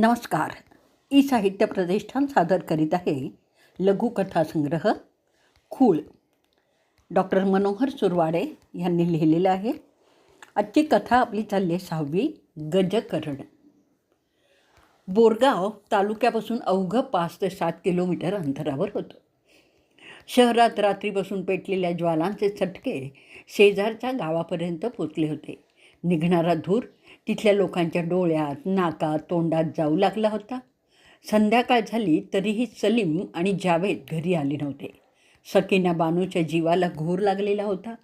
नमस्कार. ई साहित्य प्रतिष्ठान सादर करीत आहे लघुकथासंग्रह खूळ. डॉक्टर मनोहर सुरवाडे यांनी लिहिलेलं आहे. आजची कथा आपली चालली आहे सहावी गजकरण. बोरगाव तालुक्यापासून अवघं पाच ते सात किलोमीटर अंतरावर होतं. शहरात रात्रीपासून पेटलेल्या ज्वालांचे चटके शेजारच्या गावापर्यंत पोचले होते. निघणारा धूर तिथल्या लोकांच्या डोळ्यात नाकात तोंडात जाऊ लागला होता. संध्याकाळ झाली तरीही सलीम आणि जावेद घरी आले नव्हते. सकीना बानूच्या जीवाला घोर लागलेला होता.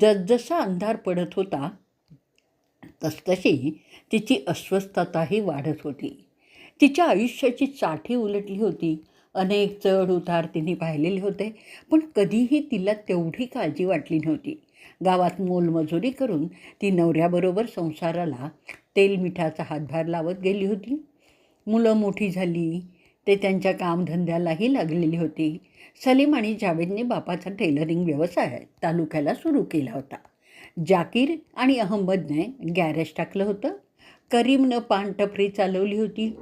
जसजसा अंधार पडत होता तसतशी तिची अस्वस्थताही वाढत होती. तिच्या आयुष्याची साठी उलटली होती. अनेक चढ उतार तिने पाहिलेले होते पण कधीही तिला तेवढी काळजी वाटली नव्हती. गावात मोलमजुरी करून ती नवऱ्याबरोबर संसाराला तेल मिठाचा हातभार लावत गेली होती. मुलं मोठी झाली ते त्यांच्या कामधंद्यालाही लागलेली होती. सलीम आणि जावेदने बापाचा टेलरिंग व्यवसाय तालुक्याला सुरू केला होता. जाकीर आणि अहमदने गॅरेज टाकलं होतं. करीमनं पानटपरी चालवली होती.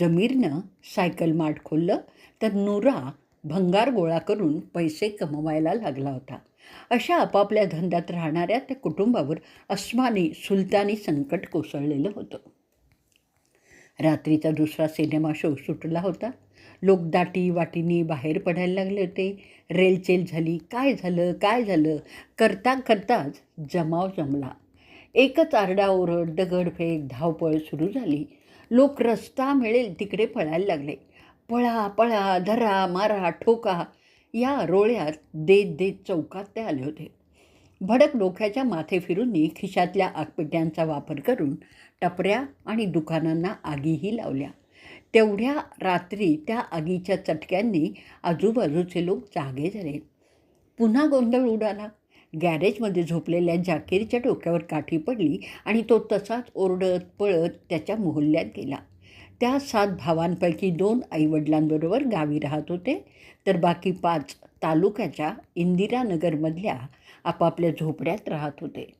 जमीरनं सायकल मार्ट खोललं तर नुरा भंगार गोळा करून पैसे कमवायला लागला होता. अशा आपापल्या धंद्यात राहणाऱ्या त्या कुटुंबावर अस्मानी सुलतानी संकट कोसळलेलं होतं. रात्रीचा दुसरा सिनेमा शो सुटला होता. लोक दाटी वाटीनी बाहेर पडायला लागले होते. रेलचेल झाली. काय झालं? काय झालं? करता करताच जमाव जमला. एकच आरडाओरड दगडफेक धावपळ सुरू झाली. लोक रस्ता मिळेल तिकडे पळायला लागले. पळा पळा धरा मारा ठोका. या रोळ्यात देत देत चौकात ते आले होते. भडक डोक्याच्या माथे फिरूननी खिशातल्या आगपेट्यांचा वापर करून टपऱ्या आणि दुकानांना आगीही लावल्या. तेवढ्या रात्री त्या आगीच्या चटक्यांनी आजूबाजूचे लोक जागे झाले. पुन्हा गोंधळ उडाला. गॅरेजमध्ये झोपलेल्या जाकीरच्या डोक्यावर काठी पडली आणि तो तसाच ओरडत पळत त्याच्या मोहल्ल्यात गेला. त्या सात भावांपैकी दोन आईवडिलांबरोबर गावी राहत होते. तर बाकी पाच तालुक्याच्या इंदिरानगरमधल्या आपापल्या झोपड्यात राहत होते.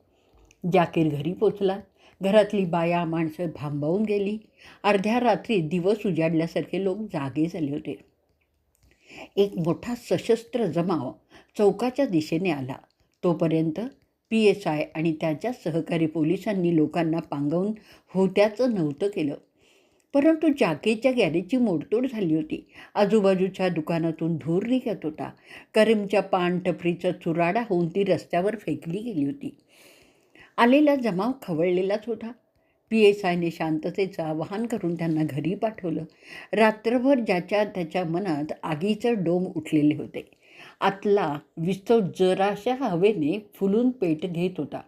जाकीर घरी पोचला घरातली बाया माणसं भांबावून गेली. अर्ध्या रात्री दिवस उजाडल्यासारखे लोक जागे झाले होते. एक मोठा सशस्त्र जमाव चौकाच्या दिशेने आला. तोपर्यंत पी एस आय आणि त्याच्या सहकारी पोलिसांनी लोकांना पांगवून होत्याचं नव्हतं केलं. परंतु जाकेच्या गॅरेजची मोडतोड झाली होती. आजूबाजूच्या दुकानातून धूर निघत होता. करीमच्या पान टपरीचा चुराडा होऊन ती रस्त्यावर फेकली गेली होती. आलेला जमाव खवळलेलाच होता. पी एस आयने शांततेचं आवाहन करून त्यांना घरी पाठवलं. रात्रभर ज्याच्या त्याच्या मनात आगीचं डोम उठलेले होते. आतला विस्तव जराशा हवेने फुलून पेट घेत होता.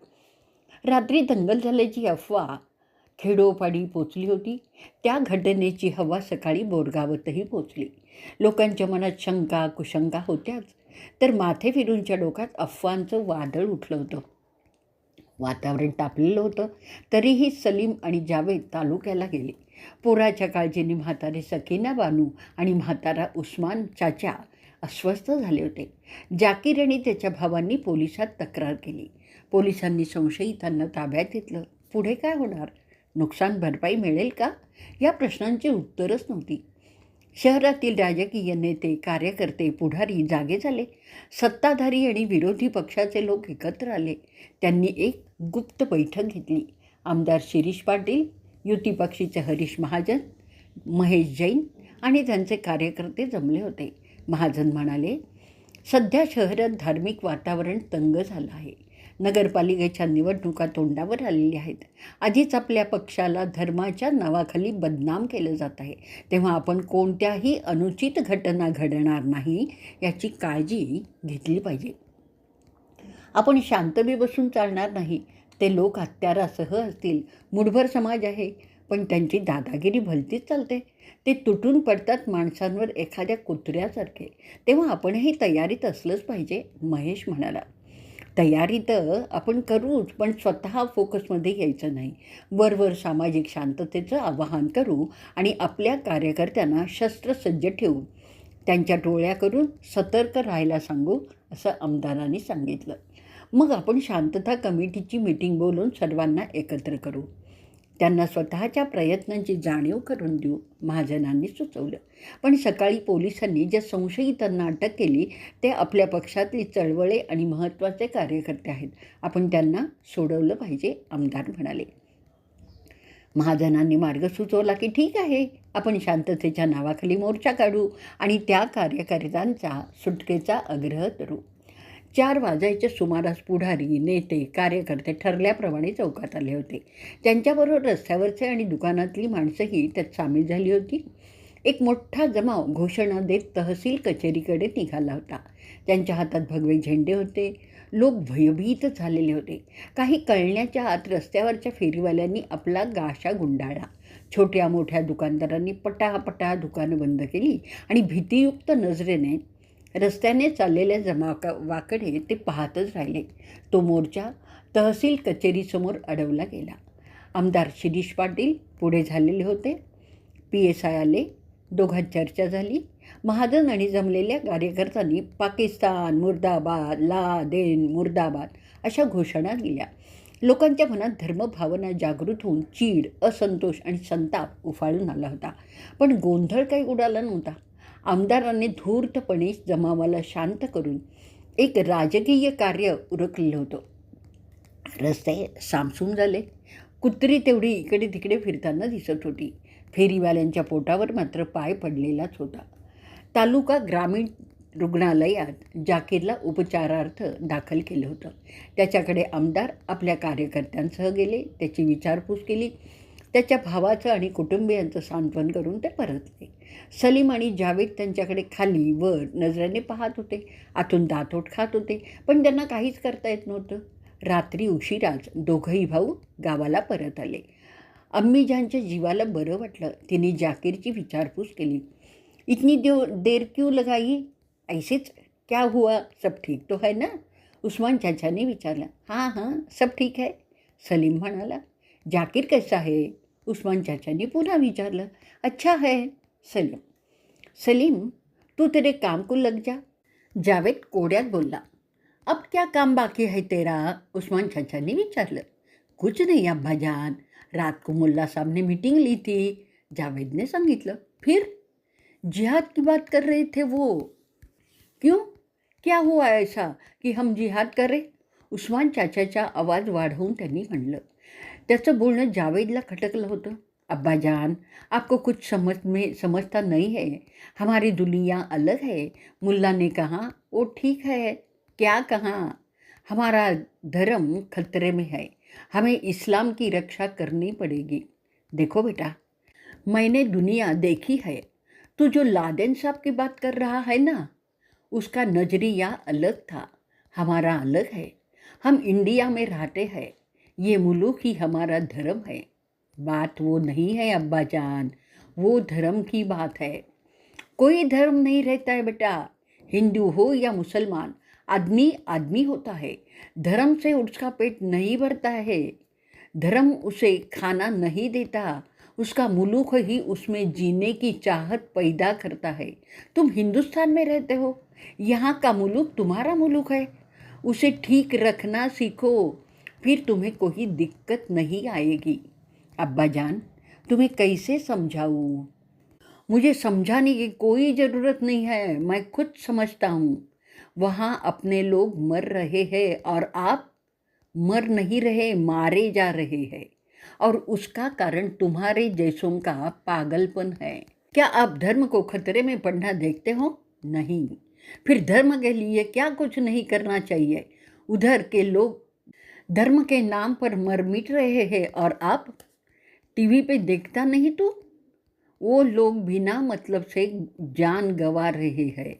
रात्री दंगल झाल्याची अफवा खेडोपाडी पोचली होती. त्या घटनेची हवा सकाळी बोरगावातही पोचली. लोकांच्या मनात शंका कुशंका होत्याच. तर माथे फिरूनच्या डोक्यात अफवांचं वादळ उठलं होतं. वातावरण तापलेलं होतं. तरीही सलीम आणि जावेद तालुक्याला गेले. पोराच्या काळजीने म्हातारे सकीना बानू आणि म्हातारा उस्मान चाचा अस्वस्थ झाले होते. जाकीर आणि त्याच्या भावांनी पोलिसात तक्रार केली. पोलिसांनी संशयितांना ताब्यात घेतलं. पुढे काय होणार? नुकसान भरपाई मिळेल का? या प्रश्नांची उत्तरच नव्हती. शहरातील राजकीय नेते कार्यकर्ते पुढारी जागे झाले. सत्ताधारी आणि विरोधी पक्षाचे लोक एकत्र आले. त्यांनी एक गुप्त बैठक घेतली. आमदार शिरीष पाटील युती पक्षीचे हरीश महाजन महेश जैन आणि त्यांचे कार्यकर्ते जमले होते. महाजन म्हणाले सध्या शहरात धार्मिक वातावरण तंग झालं आहे. नगरपालिकेच्या निवडणुका तोंडावर आलेल्या आहेत. आधीच आपल्या पक्षाला धर्माच्या नावाखाली बदनाम केलं जात आहे. तेव्हा आपण कोणत्याही अनुचित घटना घडणार नाही याची काळजी घेतली पाहिजे. आपण शांतबी बसून चालणार नाही. ते लोक हत्यारासह असतील. मुठभर समाज आहे. पण त्यांची दादागिरी भलतीच चालते. ते तुटून पडतात माणसांवर एखाद्या कुत्र्यासारखे. तेव्हा आपणही तयारीत असलंच पाहिजे महेश म्हणाला. तयारी तर आपण करूच पण स्वतः फोकसमध्ये यायचं नाही. वरवर सामाजिक शांततेचं आवाहन करू आणि आपल्या कार्यकर्त्यांना शस्त्रसज्ज ठेवू. त्यांच्या टोळ्या करून सतर्क राहायला सांगू असं आमदारांनी सांगितलं. मग आपण शांतता कमिटीची मीटिंग बोलून सर्वांना एकत्र करू. त्यांना स्वतःच्या प्रयत्नांची जाणीव करून देऊ महाजनांनी सुचवलं. पण सकाळी पोलिसांनी ज्या संशयितांना अटक केली ते आपल्या पक्षातली चळवळे आणि महत्त्वाचे कार्यकर्ते आहेत. आपण त्यांना सोडवलं पाहिजे आमदार म्हणाले. महाजनांनी मार्ग सुचवला की ठीक आहे आपण शांततेच्या नावाखाली मोर्चा काढू आणि त्या कार्यकर्त्यांचा सुटकेचा आग्रह करू. चार वाजायच्या सुमारास पुढारी नेते कार्यकर्ते ठरल्याप्रमाणे चौकात आले होते. त्यांच्याबरोबर रस्त्यावरचे आणि दुकानातली माणसंही त्यात सामील झाली होती. एक मोठा जमाव घोषणा देत तहसील कचेरीकडे निघाला होता. त्यांच्या हातात भगवे झेंडे होते. लोक भयभीत झालेले होते. काही कळण्याच्या आत रस्त्यावरच्या फेरीवाल्यांनी आपला गाशा गुंडाळला. छोट्या मोठ्या दुकानदारांनी पटापटा दुकानं बंद केली आणि भीतीयुक्त नजरेने रस्त्याने चाललेल्या जमावाकडे ते पाहतच राहिले. तो मोर्चा तहसील कचेरीसमोर अडवला गेला. आमदार शिरीष पाटील पुढे झालेले होते. पी एस आय आले. दोघांत चर्चा झाली. महाजन आणि जमलेल्या कार्यकर्त्यांनी पाकिस्तान मुर्दाबाद ला देन मुर्दाबाद अशा घोषणा दिल्या. लोकांच्या मनात धर्मभावना जागृत होऊन चीड असंतोष आणि संताप उफाळून आला होता. पण गोंधळ काही उडाला नव्हता. आमदारांनी धूर्तपणे जमावाला शांत करून एक राजकीय कार्य उरकलेलं होतं. रस्ते सामसूम झाले. कुत्री तेवढी इकडे तिकडे फिरताना दिसत होती. फेरीवाल्यांच्या पोटावर मात्र पाय पडलेलाच होता. तालुका ग्रामीण रुग्णालयात जाकीरला उपचारार्थ दाखल केलं होतं. त्याच्याकडे आमदार आपल्या कार्यकर्त्यांसह गेले. त्याची विचारपूस केली. त्याच्या भावाचं आणि कुटुंबियांचं सांत्वन करून ते परतले. सलीम आणि जावेद त्यांच्याकडे खाली वर नजरेने पाहत होते. आतून दातोट खात होते पण त्यांना काहीच करता येत नव्हतं. रात्री उशिराच दोघंही भाऊ गावाला परत आले. अम्मीजानच्या जीवाला बरं वाटलं तिने जाकीरची विचारपूस केली. इतनी देव देर क्यों लगाई? ऐसेच क्या हुआ? सब ठीक तो है ना? उस्मान चाचाने विचारलं. हां हां सब ठीक है? सलीम म्हणाला. जाकीर कैसा है उस्मान चाचांनी पुन्हा विचारलं अच्छा है सलीम. सलीम तू तेरे काम को लग जा. जावेद कोड्यात बोलला अब क्या काम बाकी है तेरा? उस्मान चाचा ने विचारलं कुछ नहीं अब्बा जान रात को मुल्ला साहब ने मीटिंग ली थी। जावेद ने सांगितलं फिर? जिहाद की बात कर रहे थे वो। क्यों? क्या हुआ ऐसा कि हम जिहाद कर रहे? उस्मान चाचाचा आवाज वाढवून त्यांनी म्हणलं त्याचं बोलणं जावेदला खटकलं होतं. अब्बा जान, आपको कुछ समझ में, समझता नहीं है. हमारी दुनिया अलग है. मुल्ला ने कहा, वो ठीक है. क्या कहा? हमारा धर्म खतरे में है. हमें इस्लाम की रक्षा करनी पड़ेगी. देखो बेटा, मैंने दुनिया देखी है. तू जो लादेन साहब की बात कर रहा है ना, उसका नज़रिया अलग था. हमारा अलग है. हम इंडिया में रहते हैं. ये मुल्क ही हमारा धर्म है। बात वो नहीं है, अब्बा जान, वो धर्म की बात है। कोई धर्म नहीं रहता है बेटा, हिंदू हो या मुसलमान, आदमी आदमी होता है। धर्म से उसका पेट नहीं भरता है। धर्म उसे खाना नहीं देता, उसका मुलुक ही उसमें जीने की चाहत पैदा करता है। तुम हिंदुस्तान में रहते हो, यहाँ का मुलुक तुम्हारा मुलुक है। उसे ठीक रखना सीखो फिर तुम्हें कोई दिक्कत नहीं आएगी। अब्बा जान, तुम्हें कैसे समझाऊँ? मुझे समझाने की कोई ज़रूरत नहीं है, मैं खुद समझता हूँ। वहाँ अपने लोग मर रहे हैं और आप मर नहीं रहे, मारे जा रहे हैं। और उसका कारण तुम्हारे जैसों का पागलपन है। क्या आप धर्म को खतरे में पढ़ना देखते हो? नहीं। फिर धर्म के लिए क्या कुछ नहीं करना चाहिए? उधर के लोग धर्म के नाम पर मर मिट रहे हैं और आप टीवी पे देखता नहीं तो? वो लोग बिना मतलब से जान गंवा रहे हैं।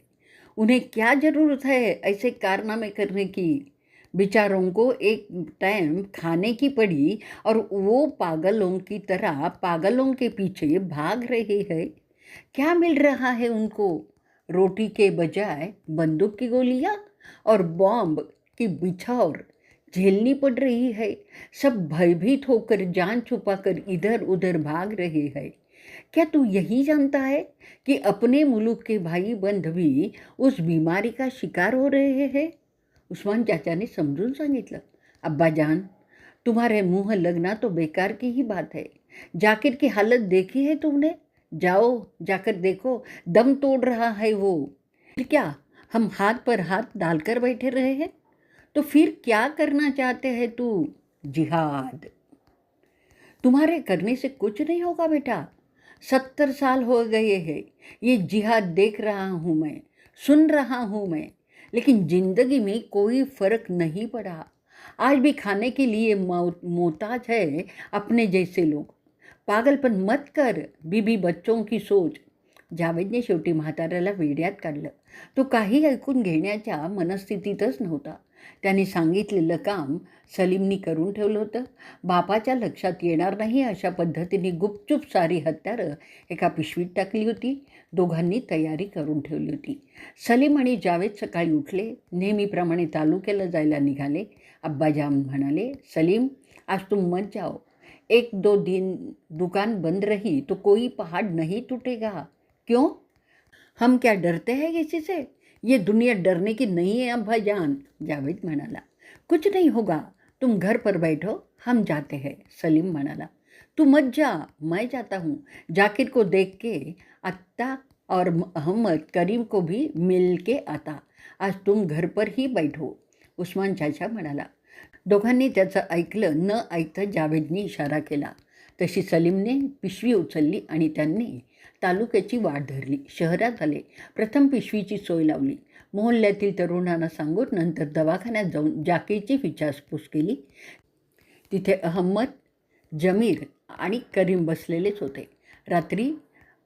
उन्हें क्या ज़रूरत है ऐसे कारनामे करने की? बेचारों को एक टाइम खाने की पड़ी और वो पागलों की तरह पागलों के पीछे भाग रहे हैं। क्या मिल रहा है उनको? रोटी के बजाय बंदूक की गोलियाँ और बॉम्ब की बिछौर। झेलनी पड़ रही है। सब भयभीत होकर जान छुपाकर इधर उधर भाग रहे हैं। क्या तू यही जानता है कि अपने मुल्क के भाई बंध भी उस बीमारी का शिकार हो रहे हैं? उस्मान चाचा चाचाने समजून सांगितलं अब्बाजान तुम्हारे मुँह लगना तो बेकार की ही बात है। जाकिर की हालत देखी है तुमने? जाओ, जाकर देखो, दम तोड़ रहा है वो। फिर क्या हम हाथ पर हाथ डालकर बैठे रहे हैं? तो फिर क्या करना चाहते हैं तू? जिहाद। तुम्हारे करने से कुछ नहीं होगा बेटा। सत्तर साल हो गए हैं। ये जिहाद देख रहा हूँ मैं सुन रहा हूँ मैं लेकिन ज़िंदगी में कोई फ़र्क नहीं पड़ा। आज भी खाने के लिए मोहताज है अपने जैसे लोग। पागलपण मत कर बीबी बच्चों की सोच। जावेदने शेवटी म्हाताऱ्याला वेड्यात काढलं तो काही ऐकून घेण्याच्या मनस्थितीतच नव्हता। त्याने सांगितलेलं काम सलीमनी करून ठेवलं होतं. बापाच्या लक्षात येणार नाही अशा पद्धतीने गुपचूप सारी हत्यारं एका पिशवीत टाकली होती. दोघांनी तयारी करून ठेवली होती. सलीम आणि जावेद सकाळी उठले. नेहमीप्रमाणे तालुक्याला जायला निघाले. अब्बाजाम म्हणाले सलीम आज तुम मत जाओ. एक दो दिन दुकान बंद रही तो कोई पहाड़ नहीं टूटेगा. क्यों? हम क्या डरते हैं किसी से? ये दुनिया डरने की नहीं है अब्बा जान जावेद म्हणाला. कुछ नहीं होगा तुम घर पर बैठो हम जाते हैं सलीम म्हणाला. तू मत जा मैं जाता हूँ. जाकिर को देख के अत्ता और अहमद करीम को भी मिल के आता. आज तुम घर पर ही बैठो उस्मान चाचा म्हणाला. दोघांनी त्याचं ऐकलं न ऐकता जावेदने इशारा केला. तशी सलीमने पिशवी उचलली आणि त्यांनी तालुक्याची वाट धरली. शहरात आले. प्रथम पिशवीची सोय लावली. मोहल्ल्यातील तरुणांना सांगून नंतर दवाखान्यात जाऊन जाकीची विचारपूस केली. तिथे अहमद जमीर आणि करीम बसलेलेच होते. रात्री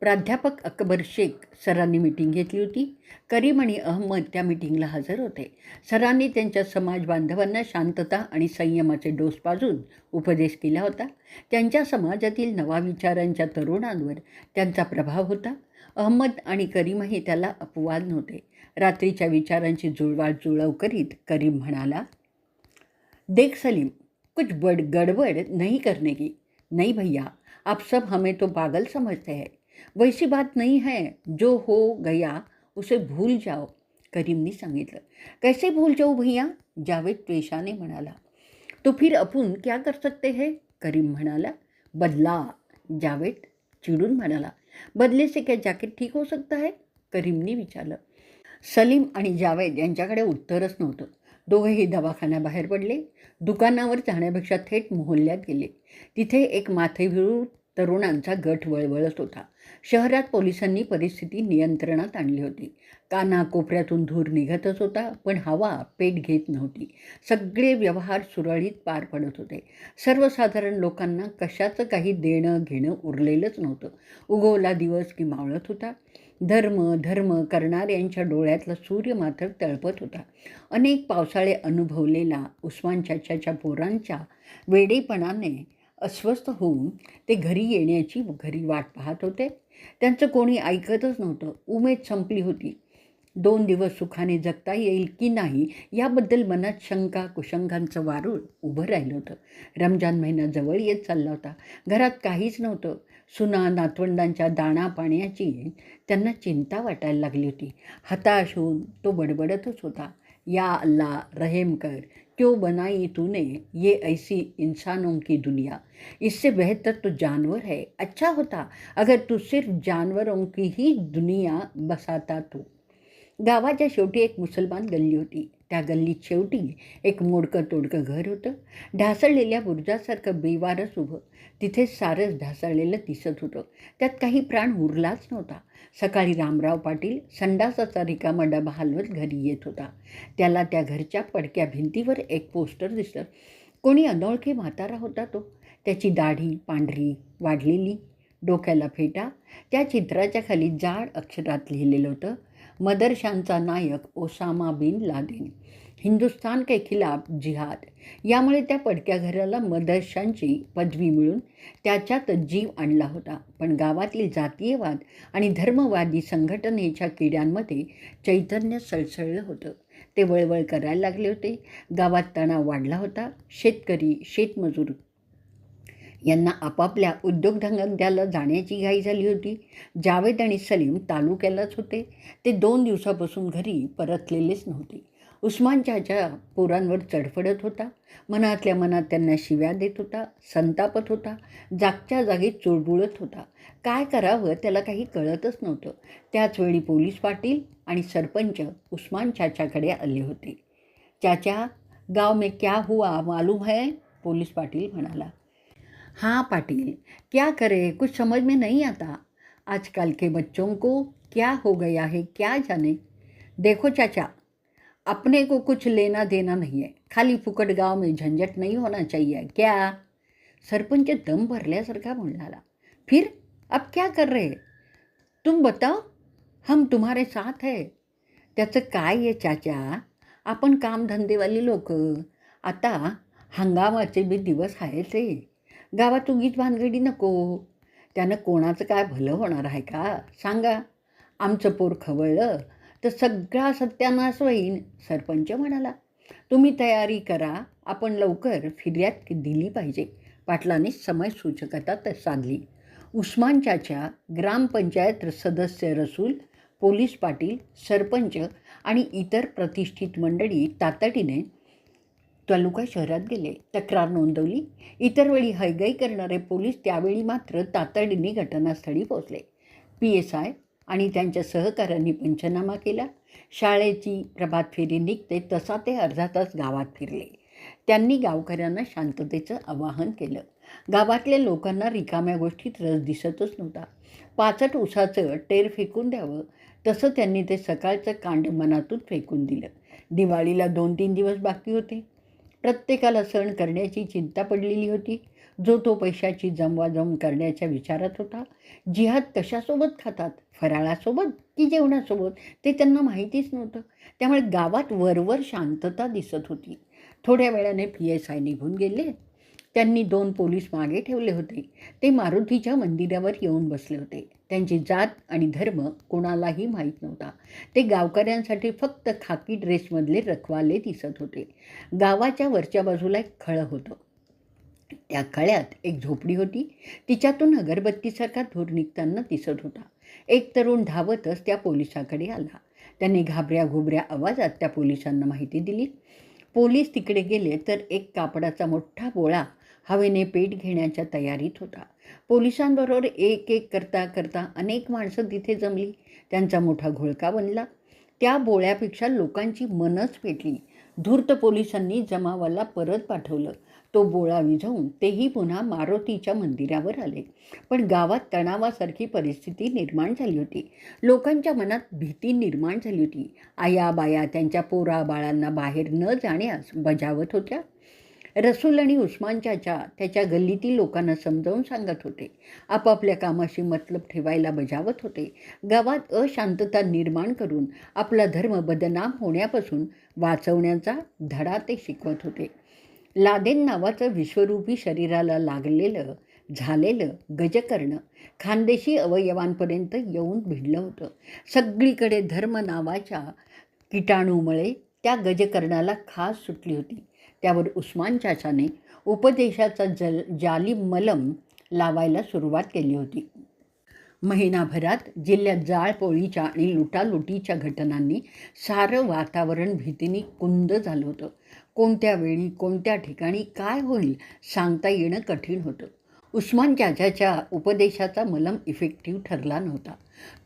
प्राध्यापक अकबर शेख सरांनी मिटिंग घेतली होती. करीम आणि अहमद त्या मिटिंगला हजर होते. सरांनी त्यांच्या समाज बांधवांना शांतता आणि संयमाचे डोस पाजून उपदेश केला होता. त्यांच्या समाजातील नवा विचारांच्या तरुणांवर त्यांचा प्रभाव होता. अहमद आणि करीमही त्याला अपवाद नव्हते. रात्रीच्या विचारांची जुळवाळ जुळव करीत करीम म्हणाला देख सलीम कुछ बड़ गड़बड़ नहीं करने की. नहीं भैया आप सब हमें तो पागल समझते हैं. वैसी बात नहीं है जो हो गया उसे भूल जाओ करीमने सांगितलं। कैसे भूल जाऊ भैया? जावेद त्वेषाने म्हणाला। तो फिर अपुन क्या कर सकते है? करीम म्हणाला बदला। जावेद चिडून म्हणाला बदले से क्या जॅकेट ठीक हो सकता है? करीमने विचारलं। सलीम आणि जावेद यांच्याकडे उत्तरच नव्हतं. दोघेही दवाखान्याबाहेर पडले. दुकानावर जाण्यापेक्षा थेट मोहल्ल्यात गेले. तिथे एक माथेभिरू तरुणांचा गट वळवळत होता. शहरात पोलिसांनी परिस्थिती नियंत्रणात आणली होती. कानाकोपऱ्यातून धूर निघतच होता पण हवा पेट घेत नव्हती. सगळे व्यवहार सुरळीत पार पडत होते. सर्वसाधारण लोकांना कशाचं काही देणं घेणं उरलेलंच नव्हतं. उगवला दिवस की मावळत होता. धर्म धर्म करणाऱ्यांच्या डोळ्यातला सूर्य मात्र तळपत होता. अनेक पावसाळे अनुभवलेला उस्मान चाच्याच्या पोरांच्या वेडेपणाने अस्वस्थ होऊन ते घरी येण्याची घरी वाट पाहत होते. त्यांचं कोणी ऐकतच नव्हतं. उमेद संपली होती. दोन दिवस सुखाने जगता येईल की नाही याबद्दल मनात शंका कुशंकांचं वारूळ उभं राहिलं होतं. रमजान महिना जवळ येत चालला होता. घरात काहीच नव्हतं. सुना नातवंडांच्या दाणा पाण्याची त्यांना चिंता वाटायला लागली होती. हताश होऊन तो बडबडतच होता. या अल्ला रहेम कर. क्यों बनाई तूने ये ऐसी इंसानों की दुनिया? इससे बेहतर तो जानवर है। अच्छा होता, अगर तू सिर्फ़ जानवरों की ही दुनिया बसाता तू। गावाच्या शेवटी एक मुसलमान गल्ली होती। त्या गल्लीत शेवटी एक मोडकं तोडकं घर होतं. ढासळलेल्या बुर्जासारखं बेवारच उभं. तिथे सारस ढासळलेलं दिसत होतं. त्यात काही प्राण उरलाच नव्हता. सकाळी रामराव पाटील संडासाचा रिकामा डबा हलवत घरी येत होता. त्याला त्या घरच्या पडक्या भिंतीवर एक पोस्टर दिसलं. कोणी अनोळखी म्हातारा होता तो. त्याची दाढी पांढरी वाढलेली डोक्याला फेटा. त्या चित्राच्या खाली जाड अक्षरात लिहिलेलं होतं मदरशांचा नायक ओसामा बिन लादेन. हिंदुस्तान के खिलाफ जिहाद. यामुळे त्या पडक्या घराला मदरशांची पदवी मिळून त्याच्यात जीव आणला होता. पण गावातील जातीयवाद आणि धर्मवादी संघटनेच्या किड्यांमध्ये चैतन्य सळसळलं होतं. ते वळवळ करायला लागले होते. गावात तणाव वाढला होता. शेतकरी शेतमजूर यांना आपापल्या उद्योगधंद्याला जाण्याची घाई झाली होती. जावेद आणि सलीम तालुक्यालाच होते. ते दोन दिवसापासून घरी परतलेलेच नव्हते. उस्मानच्याच्या पोरांवर चढफडत होता. मनातल्या मनात त्यांना शिव्या देत होता संतापत होता जागच्या जागी चुळबुळत होता. काय करावं त्याला काही कळतच नव्हतं. त्याचवेळी पोलीस पाटील आणि सरपंच उस्मान चाच्याकडे आले होते. चाचा गाव में क्या हुआ मालूम है? पोलीस पाटील म्हणाला. हाँ पाटिल क्या करे? कुछ समझ में नहीं आता। आजकल के बच्चों को क्या हो गया है क्या जाने? देखो चाचा अपने को कुछ लेना देना नहीं है। खाली फुकट गांव में झंझट नहीं होना चाहिए क्या? सरपंच दम भरल्यासारखा म्हणाला फिर अब क्या कर रहे? तुम बताओ हम तुम्हारे साथ है। त्याचं काय आहे चाचा? आपण कामधंदेवाली लोक. आता हंगामाचे बी दिवस आहेच आहे. गावात उगीच भानगडी नको. त्यानं कोणाचं काय भलं होणार आहे का? सांगा. आमचं पोर खवळलं तर सगळा सत्यानाश होईन सरपंच म्हणाला. तुम्ही तयारी करा आपण लवकर फिर्याद दिली पाहिजे. पाटलाने समय सूचकता तर साधली उस्मानच्याच्या ग्रामपंचायत सदस्य रसूल पोलीस पाटील सरपंच आणि इतर प्रतिष्ठित मंडळी तातडीने तालुका शहरात गेले. तक्रार नोंदवली. इतर वेळी हैगाई करणारे पोलीस त्यावेळी मात्र तातडीने घटनास्थळी पोहोचले. पी एस आय आणि त्यांच्या सहकाऱ्यांनी पंचनामा केला. शाळेची प्रभात फेरी निघते तसा ते अर्धा तास गावात फिरले. त्यांनी गावकऱ्यांना शांततेचं आवाहन केलं. गावातल्या लोकांना रिकाम्या गोष्टीत रस दिसतच नव्हता. पाचट उसाचं टेर फेकून द्यावं तसं त्यांनी ते सकाळचं कांड मनातून फेकून दिलं. दिवाळीला दोन तीन दिवस बाकी होते. प्रत्येकाला सण करण्याची चिंता पडलेली होती. जो तो पैशाची जमवाजम करण्याच्या विचारात होता. जिहाद कशासोबत खातात? फराळासोबत की जेवणासोबत? ते त्यांना माहितीच नव्हतं. त्यामुळे गावात वरवर शांतता दिसत होती. थोड्या वेळाने पी एस आय निघून गेले. त्यांनी दोन पोलीस मागे ठेवले होते. ते मारुतीच्या मंदिरावर येऊन बसले होते. त्यांची जात आणि धर्म कोणालाही माहीत नव्हता. ते गावकऱ्यांसाठी फक्त खाकी ड्रेसमधले रखवाले दिसत होते. गावाच्या वरच्या बाजूला एक खळं होतं. त्या खळ्यात एक झोपडी होती. तिच्यातून अगरबत्तीसारखा धूर निघताना दिसत होता. एक तरुण धावतच त्या पोलिसाकडे आला. त्यांनी घाबऱ्या घुबऱ्या आवाजात त्या पोलिसांना माहिती दिली. पोलीस तिकडे गेले तर एक कापडाचा मोठा बोळा हवेने पेट घेण्याच्या तयारीत होता. पोलिसांबरोबर एक एक करता करता अनेक माणसं तिथे जमली. त्यांचा मोठा घोळका बनला. त्या बोळ्यापेक्षा लोकांची मनच पेटली. धूर्त पोलिसांनी जमावाला परत पाठवलं. तो बोळा विझवून तेही पुन्हा मारुतीच्या मंदिरावर आले. पण गावात तणावासारखी परिस्थिती निर्माण झाली होती. लोकांच्या मनात भीती निर्माण झाली होती. आया बाया त्यांच्या पोरा बाळांना बाहेर न जाण्यास बजावत होत्या. रसूल आणि उस्मान चाचा त्याच्या गल्लीतील लोकांना समजावून सांगत होते. आपापल्या कामाशी मतलब ठेवायला बजावत होते. गावात अशांतता निर्माण करून आपला धर्म बदनाम होण्यापासून वाचवण्याचा धडा ते शिकवत होते. लादेन नावाचं विश्वरूपी शरीराला लागलेलं झालेलं गजकर्ण खानदेशी अवयवांपर्यंत येऊन भिडलं होतं. सगळीकडे धर्म नावाच्या किटाणूमुळे त्या गजकर्णाला खास सुटली होती. त्यावर उस्मान चाचाने उपदेशाचा जल जाली मलम लावायला सुरुवात केली होती. महिनाभरात जिल्ह्यात जाळपोळीच्या आणि लुटालुटीच्या घटनांनी सारं वातावरण भीतीने कुंद झालं होतं. कोणत्या वेळी कोणत्या ठिकाणी काय होईल सांगता येणं कठीण होतं. उस्मान चाचाच्या उपदेशाचा मलम इफेक्टिव्ह ठरला नव्हता.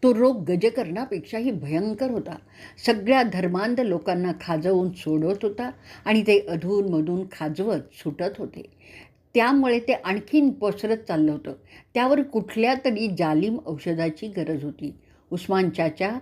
तो रोग गजकर्णापेक्षाही भयंकर होता. सगळ्या धर्मांध लोकांना खाजवून सोडवत होता आणि ते अधूनमधून खाजवत सुटत होते. त्यामुळे ते आणखीन पसरत चाललं होतं. त्यावर कुठल्या तरी जालिम औषधाची गरज होती. उस्मान चाचा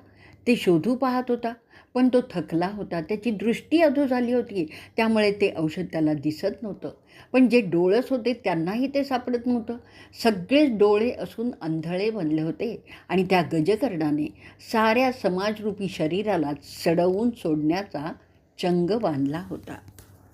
ते शोधू पाहत होता पण तो थकला होता. त्याची दृष्टी अधू झाली होती. त्यामुळे ते औषध त्याला दिसत नव्हतं. पण जे डोळस होते त्यांनाही ते सापडत नव्हतं. सगळेच डोळे असून अंधळे बनले होते आणि त्या गजकर्णाने साऱ्या समाजरूपी शरीराला सडवून सोडण्याचा चंग बांधला होता.